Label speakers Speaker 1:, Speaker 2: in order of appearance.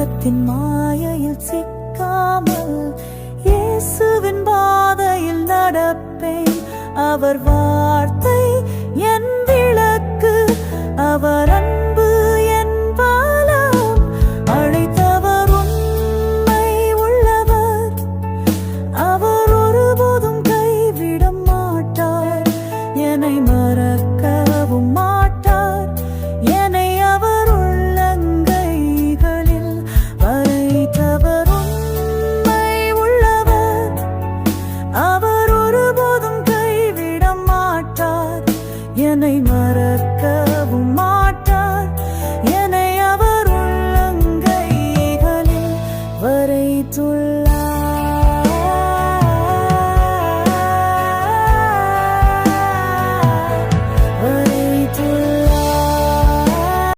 Speaker 1: உலகத்தின் மாயையில் சிக்காமல் இயேசுவின் பாதையில் நடப்பேன். அவர் வார்த்தை என் விளக்கு அவர் அன்பு என் பாலம். அழைத்தவர் உண்மை உள்ளவர். அவர் ஒருபோதும் கைவிட மாட்டார். என்னை என்னை மறக்கவும் மாட்டார். என்னை அவர் உள்ளங்கைகளில் வரை